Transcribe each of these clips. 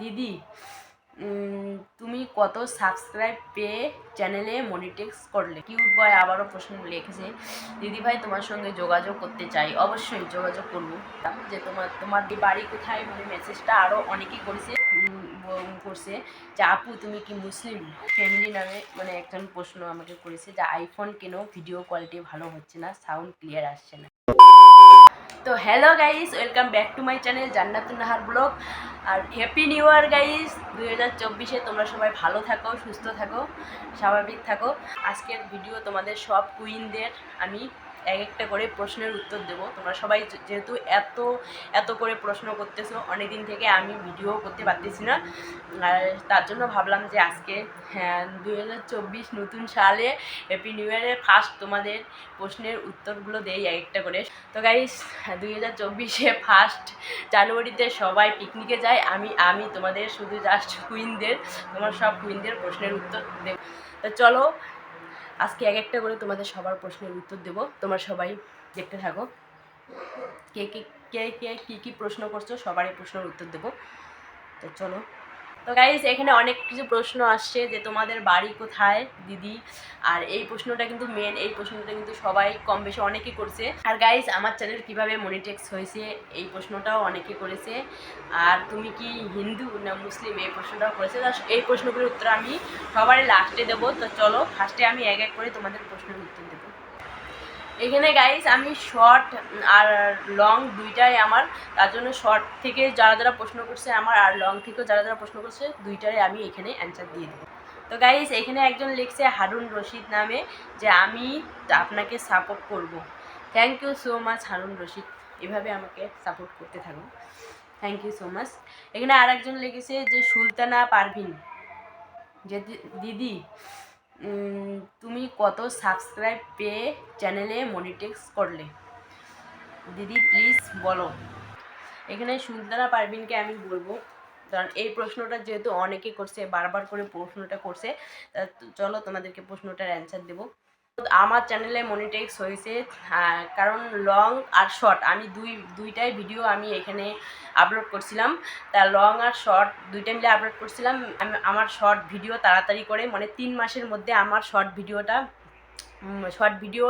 দিদি তুমি কত সাবস্ক্রাইব পেয়ে চ্যানেলে মনিটেক্স করলে? কিউট বয় আবারও প্রশ্ন লিখেছে, দিদি ভাই, তোমার সঙ্গে যোগাযোগ করতে চাই। অবশ্যই যোগাযোগ করব। যে তোমার তোমার বাড়ি কোথায় মানে মেসেজটা আরও অনেকেই করেছে করছে যে, আপু, তুমি কি মুসলিম? ফ্যামিলি নামে মানে একজন প্রশ্ন আমাকে করেছে যে, আইফোন কেন? ভিডিও কোয়ালিটি ভালো হচ্ছে না সাউন্ড ক্লিয়ার আসছে না। তো hello guys welcome back to my channel Jannatun Nahar blog R happy new year guys দুই হাজার চব্বিশে তোমরা সবাই ভালো থাকো, সুস্থ থাকো, স্বাভাবিক থাকো। আজকের ভিডিও তোমাদের সব কুইনদের আমি এক একটা করে প্রশ্নের উত্তর দেবো। তোমরা সবাই যেহেতু এত এত করে প্রশ্ন করতেছো অনেক দিন থেকে আমি ভিডিও করতে পারতেছি না। আর তার জন্য ভাবলাম যে আজকে হ্যাঁ দু হাজার চব্বিশ নতুন সালে হ্যাপি নিউ ইয়ারে ফার্স্ট তোমাদের প্রশ্নের উত্তরগুলো দেই এক একটা করে। তো গাইস দুই হাজার চব্বিশে ফার্স্ট জানুয়ারিতে সবাই পিকনিকে যায়। আমি আমি তোমাদের শুধু জাস্ট কুইনদের তোমার সব কুইনদের প্রশ্নের উত্তর দেব। তো চলো আজকে এক একটা করে তোমাদের সবার প্রশ্নের উত্তর দেবো। তোমরা সবাই দেখতে থাকো। কে কে কে কে, কী কী প্রশ্ন করছ সবারই প্রশ্নের উত্তর দেবো। তো চলো। তো গাইজ এখানে অনেক কিছু প্রশ্ন আসছে যে তোমাদের বাড়ি কোথায়, দিদি? আর এই প্রশ্নটা কিন্তু মেন এই প্রশ্নটা কিন্তু সবাই কম বেশি অনেকেই করছে। আর গাইজ আমার চ্যানেল কীভাবে মনিটেক্স হয়েছে, এই প্রশ্নটাও অনেকে করেছে। আর তুমি কি হিন্দু না মুসলিম, এই প্রশ্নটাও করেছে। এই প্রশ্নগুলোর উত্তর আমি সবারই লাস্টে দেবো। তো চলো ফার্স্টে আমি এক এক করে তোমাদের প্রশ্নের উত্তর দেবো। এখানে গাইস আমি শর্ট আর লং দুইটাই আমার। তার জন্য শর্ট থেকে যারা যারা প্রশ্ন করছে আমার আর লং থেকেও যারা যারা প্রশ্ন করছে দুইটারে আমি এখানে অ্যান্সার দিয়ে দেবো। তো গাইস এখানে একজন লিখছে হারুন রশিদ নামে যে আমি আপনাকে সাপোর্ট করব। Thank you so much Harun Rashid. এভাবে আমাকে সাপোর্ট করতে থাকুন থ্যাংক ইউ সো মাচ এখানে আর একজন লিখেছে যে সুলতানা পারভিন, যে দিদি। তুমি কত সাবস্ক্রাইব পেয়ে চ্যানেলে মনিটেক্স করলে? দিদি প্লিজ বলো। এখানে সুন্দরা পারভিনকে আমি বলব, কারণ এই প্রশ্নটা যেহেতু অনেকে করছে, বারবার করে প্রশ্নটা করছে চলো তোমাদেরকে প্রশ্নটার অ্যান্সার দেবো। আমার চ্যানেলে মনিটেক্স হয়েছে কারণ লং আর শর্ট আমি দুই, দুইটাই ভিডিও আমি এখানে আপলোড করছিলাম। তা লং আর শর্ট দুইটা মিলে আপলোড করছিলাম। আমি, আমার শর্ট ভিডিও তাড়াতাড়ি করে মানে তিন মাসের মধ্যে আমার শর্ট ভিডিওটা শর্ট ভিডিও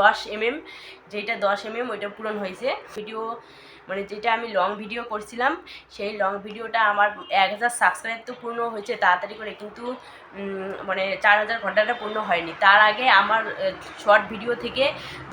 দশ এমএম যেটা দশ এমএম ওইটা পূরণ হয়েছে। ভিডিও মানে যেটা আমি লং ভিডিও করছিলাম, সেই লং ভিডিওটা আমার এক হাজার সাবস্ক্রাইব তো পূর্ণ হয়েছে, তাড়াতাড়ি করে কিন্তু মানে চার হাজার ঘন্টাটা পূর্ণ হয়নি। তার আগে আমার শর্ট ভিডিও থেকে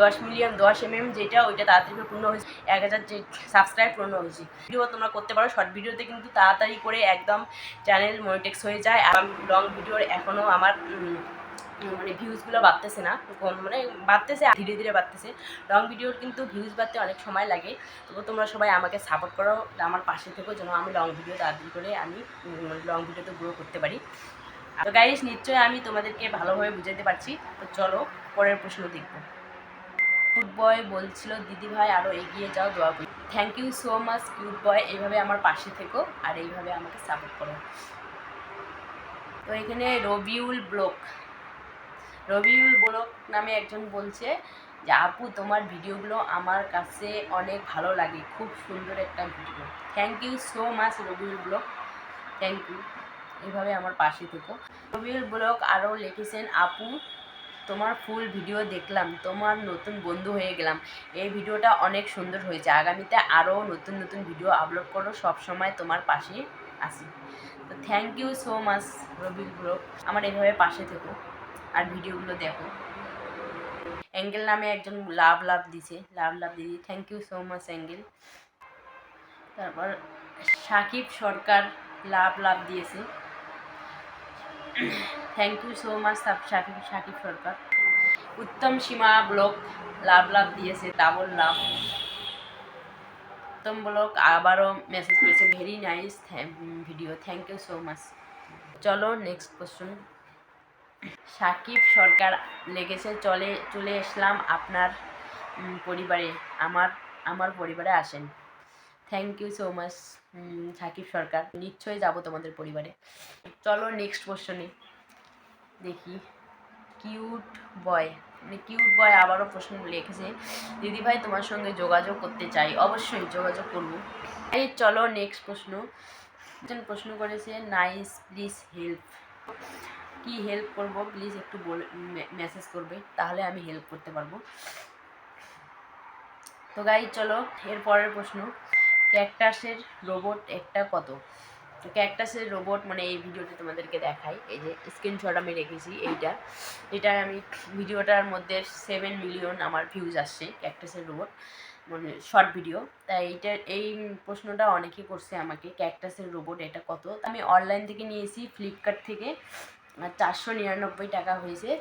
দশ মিলিয়ন দশ এম এম যেটা ওইটা তাড়াতাড়ি পূর্ণ হয়েছে, এক হাজার যে সাবস্ক্রাইব পূর্ণ হয়েছে। ভিডিও তোমরা করতে পারো শর্ট ভিডিওতে কিন্তু তাড়াতাড়ি করে একদম চ্যানেল মনিটেক্স হয়ে যায়। আর লং ভিডিওর এখনও আমার মানে ভিউজগুলো বাড়তেছে না মানে বাড়তেছে, ধীরে ধীরে বাড়তেছে। লং ভিডিওর কিন্তু ভিউজ বাড়তে অনেক সময় লাগে, তবু তোমরা সবাই আমাকে সাপোর্ট করো, আমার পাশে থেকো, যেন আমি লং ভিডিও তাড়াতাড়ি করে আমি লং ভিডিওতে গ্রো করতে পারি। তো গাইস নিশ্চয়ই আমি তোমাদেরকে ভালোভাবে বুঝাতে পারছি, তো চলো পরের প্রশ্ন দেখব। কিউট বয় বলছিল, দিদি ভাই আরও এগিয়ে যাও, দোয়া করি। Thank you so much cute boy এইভাবে আমার পাশে থেকো, আর এইভাবে আমাকে সাপোর্ট করো। তো এখানে রবিউল ব্লক রবিউল ব্লক নামে একজন বলছে যে, আপু, তোমার ভিডিওগুলো আমার কাছে অনেক ভালো লাগে। খুব সুন্দর একটা video. Thank you so much Rabiul block. Thank you এইভাবে আমার পাশে থেকো। রবিউল ব্লক আরও লিখেছেন, আপু, তোমার ফুল ভিডিও দেখলাম, তোমার নতুন বন্ধু হয়ে গেলাম। এই ভিডিওটা অনেক সুন্দর হয়েছে। আগামীতে আরও নতুন নতুন ভিডিও আপলোড করো সব সময় তোমার পাশে আসি তো thank you so much Rabiul block. আমার এভাবে পাশে থেকো। আর ভিডিওগুলো দেখো। অ্যাঙ্গেল নামে একজন লাভ লাভ দিছে, লাভ লাভ দিদি thank you so much angel. তারপর সাকিব সরকার লাভ লাভ দিয়েছে। Thank you so much Sakib Sakib Sarkar. Uttam Sima block love love দিয়েছে ডাবল লাভ। উত্তম ব্লক আবারও মেসেজ করেছে very nice video thank you so much চলো next question Sakib Sarkar লেগেছে, চলে চলে এসলাম আপনার পরিবারে, আমার আমার পরিবারে আসেন। Thank you so much Sakib Sarkar. নিশ্চয়ই যাব তোমাদের পরিবারে। চলো নেক্সট কোশ্চনে দেখি। কিউট বয় মানে কিউট বয় আবারও প্রশ্ন লিখেছে দিদি ভাই তোমার সঙ্গে যোগাযোগ করতে চাই। অবশ্যই যোগাযোগ করব। এই চলো নেক্সট প্রশ্ন। প্রশ্ন করেছে নাইস প্লিজ হেল্প কি হেল্প করব? প্লিজ একটু মেসেজ করবে, তাহলে আমি হেল্প করতে পারব। তো গাই চলো, এর পরের প্রশ্ন। ক্যাকটাসের রোবট একটা কত? তো ক্যাকটাসের রোবট মানে এই ভিডিওটা তোমাদেরকে দেখাই। এই যে স্ক্রিনশট আমি রেখেছি, এইটা। এটা আমি, ভিডিওটার মধ্যে সেভেন মিলিয়ন আমার ভিউজ আসছে ক্যাকটাসের রোবট মানে শর্ট ভিডিও তাই এইটা, এই প্রশ্নটা অনেকে করছে আমাকে ক্যাকটাসের রোবট এটা কত? আমি অনলাইন থেকে নিয়েছি ফ্লিপকার্ট থেকে চারশো নিরানব্বই টাকা হয়েছে।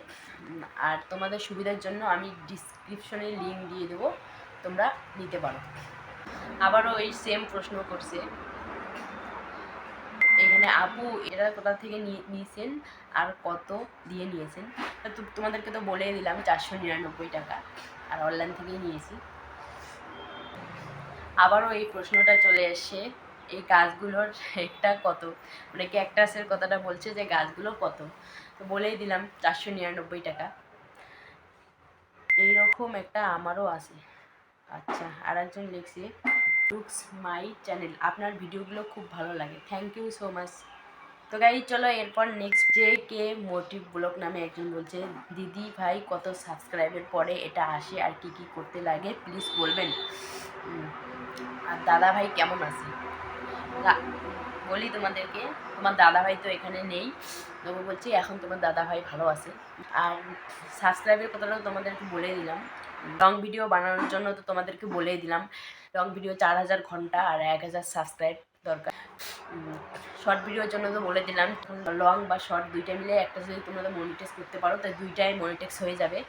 আর তোমাদের সুবিধার জন্য আমি ডিসক্রিপশনে লিঙ্ক দিয়ে দেবো, তোমরা নিতে পারো। আবারও এই সেম প্রশ্ন করছে। এখানে আপু, এরা কোথা থেকে নিয়ে- নিয়েছেন? আর কত দিয়ে নিয়েছেন? তোমাদেরকে তো বলেই দিলাম, চারশো নিরানব্বই টাকা। আর অনলাইন থেকেই নিয়েছি। আবারও এই প্রশ্নটা চলে এসছে, এই গাছগুলোর একটা কত? মানে ক্যাকটাসের কথাটা বলছে যে গাছগুলো কত? তো বলেই দিলাম চারশো নিরানব্বই টাকা। এইরকম একটা আমারও আছে। আচ্ছা আর একজন লিখছে লুকস মাই চ্যানেল আপনার ভিডিওগুলো খুব ভালো লাগে। থ্যাংক ইউ সো মাচ তো গাই, চলো এরপর next J K motive blog নামে একজন বলছে, দিদি ভাই, কত সাবস্ক্রাইবের পরে এটা আসে আর কি কি করতে লাগে? প্লিজ বলবেন। আর দাদা ভাই কেমন আছে? বলি তোমাদেরকে, তোমার দাদা ভাই তো এখানে নেই। তবু বলছি এখন তোমার দাদা ভাই ভালো আছে। আর সাবস্ক্রাইবের কথাটাও তোমাদেরকে বলে দিলাম। লং ভিডিও বানানোর জন্য তো তোমাদেরকে বলেই দিলাম। লং ভিডিও চার হাজার ঘণ্টা আর এক হাজার সাবস্ক্রাইব দরকার। শর্ট ভিডিওর জন্য তো বলে দিলাম। লং বা শর্ট দুইটা মিলে একটা যদি তোমরা মনিটাইজ করতে পারো তাই দুইটাই মনিটাইজ হয়ে যাবে।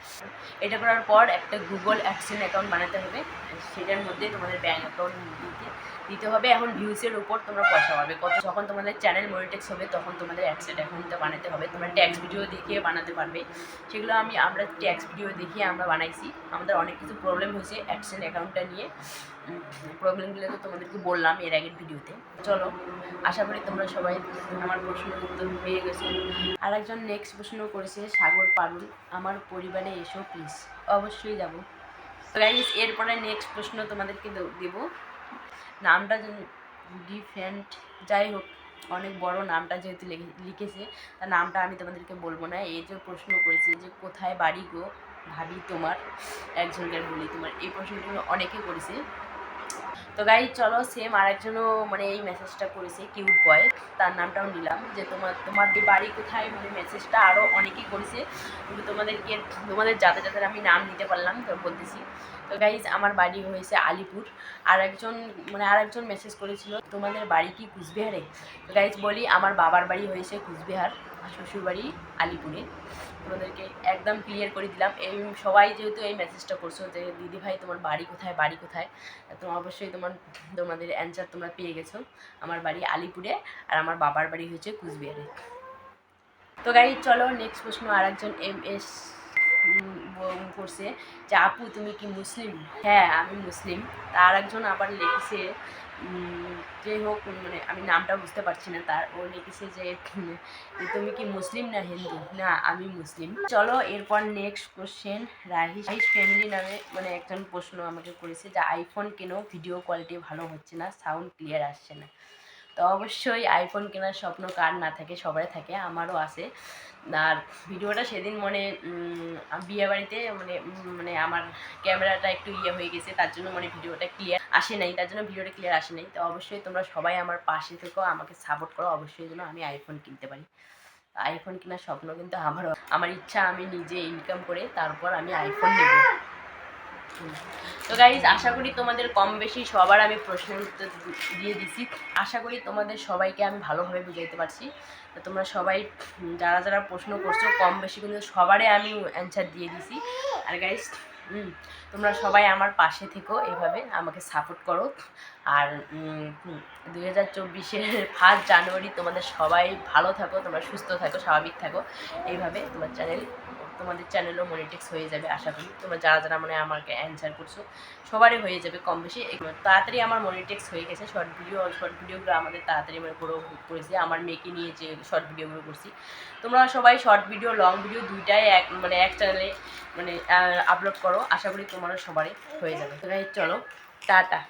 এটা করার পর একটা গুগল অ্যাকশন অ্যাকাউন্ট বানাতে হবে। সেটার মধ্যে তোমাদের ব্যাঙ্ক অ্যাকাউন্ট দিতে দিতে হবে। এখন ভিউসের উপর তোমরা পয়সা পাবে। কত, যখন তোমাদের চ্যানেল মনিটেক্স হবে, তখন তোমাদের অ্যাডসেট অ্যাকাউন্টটা বানাতে হবে। তোমরা ট্যাক্স ভিডিও দেখিয়ে বানাতে পারবে। সেগুলো আমি আমরা ট্যাক্স ভিডিও দেখিয়ে আমরা বানাইছি। আমাদের অনেক কিছু প্রবলেম হয়েছে অ্যাডসেন্ট অ্যাকাউন্টটা নিয়ে। প্রবলেমগুলো তো তোমাদেরকে বললাম এর আগের ভিডিওতে। চলো, আশা করি তোমরা সবাই আমার প্রশ্নের উত্তর পেয়ে গেছো। আর একজন নেক্সট প্রশ্ন করেছে, সাগর পারুল, আমার পরিবারে এসো প্লিজ অবশ্যই যাব। গাইস এরপরে নেক্সট প্রশ্ন তোমাদেরকে দেব- নামটা ডিফেন্ট যাই হোক, অনেক বড় নামটা যেহেতু লিখে- লিখেছে তার নামটা আমি তোমাদেরকে বলব না। এই যে প্রশ্ন করেছে যে, কোথায় বাড়ি গো ভাবি তোমার? একজনকে বলি তোমার। এই প্রশ্নগুলো অনেকে করেছে। তো গাই চলো সেম আরেকজনও মানে এই মেসেজটা করেছে কিউট বয় তার নামটাও নিলাম, যে তোমার তোমার যে বাড়ি কোথায় মানে মেসেজটা আরও অনেকেই করেছে, কিন্তু তোমাদেরকে, তোমাদের যাদের যাদের আমি নাম দিতে পারলাম, তো বলতেছি। তো গাইজ আমার বাড়ি হয়েছে আলিপুর আর একজন মানে আর একজন মেসেজ করেছিল, তোমাদের বাড়ি কি কুচবিহারে? তো গাইজ বলি, আমার বাবার বাড়ি হয়েছে কুচবিহার আর শ্বশুর বাড়ি আলিপুরে। তোমাদেরকে একদম ক্লিয়ার করে দিলাম। এই সবাই যেহেতু এই মেসেজটা করছ যে, দিদি ভাই, তোমার বাড়ি কোথায়? বাড়ি কোথায়? তো অবশ্যই তোমার, তোমাদের অ্যান্সার তোমরা পেয়ে গেছো। আমার বাড়ি আলিপুরে আর আমার বাবার বাড়ি হচ্ছে কুচবিহারে। তো গাই চলো নেক্সট প্রশ্ন আরেকজন এম এস করছে যে, আপু, তুমি কি মুসলিম? হ্যাঁ আমি মুসলিম। তার একজন আবার লিখেছে যাই হোক মানে আমি নামটা বুঝতে পারছি না তার। ও লিখেছে যে তুমি কি মুসলিম না হিন্দু? না, আমি মুসলিম। চলো, এরপর নেক্সট কোশ্চেন রাহিস। ফ্যামিলি নামে মানে একজন প্রশ্ন আমাকে করেছে যে, আইফোন কেন? ভিডিও কোয়ালিটি ভালো হচ্ছে না সাউন্ড ক্লিয়ার আসছে না। তো অবশ্যই আইফোন কেনার স্বপ্ন কার না থাকে? সবারই থাকে, আমারও আছে। আর ভিডিওটা সেদিন মানে বিয়ে বাড়িতে মানে মানে আমার ক্যামেরাটা একটু ইয়ে হয়ে গেছে, তার জন্য মানে ভিডিওটা ক্লিয়ার আসে নাই, তার জন্য ভিডিওটা ক্লিয়ার আসে নাই। তো অবশ্যই তোমরা সবাই আমার পাশে থেকেও আমাকে সাপোর্ট করো, অবশ্যই যেন আমি আইফোন কিনতে পারি। আইফোন কেনার স্বপ্ন কিন্তু আমারও, আমার ইচ্ছা আমি নিজে ইনকাম করে তারপর আমি আইফোন নেব। তো গাইজ আশা করি তোমাদের কম বেশি সবার আমি প্রশ্নের উত্তর দিয়ে দিছি। আশা করি তোমাদের সবাইকে আমি ভালোভাবে বুঝাইতে পারছি। তো তোমরা সবাই যারা যারা প্রশ্ন করছ, কম বেশি কিন্তু সবারই আমি অ্যান্সার দিয়ে দিছি। আর গাইজ তোমরা সবাই আমার পাশে থেকো এভাবে আমাকে সাপোর্ট করো। আর দুই হাজার চব্বিশের ফার্স্ট জানুয়ারি তোমাদের সবাই ভালো থাকো, তোমরা সুস্থ থাকো, স্বাভাবিক থাকো। এইভাবে তোমার চ্যানেল তোমাদের চ্যানেলও মনিটেক্স হয়ে যাবে, আশা করি। তোমরা যারা যারা মানে আমাকে অ্যান্সার করছ, সবারই হয়ে যাবে কম বেশি। তাড়াতাড়ি আমার মনিটেক্স হয়ে গেছে শর্ট ভিডিও শর্ট ভিডিওগুলো আমাদের তাড়াতাড়ি মানে পুরো করেছি। আমার মেয়েকে নিয়ে যে শর্ট ভিডিওগুলো করছি। তোমরা সবাই শর্ট ভিডিও লং ভিডিও দুইটাই এক মানে এক চ্যানেলে মানে আপলোড করো। আশা করি তোমারও সবারই হয়ে যাবে। চলো, টাটা।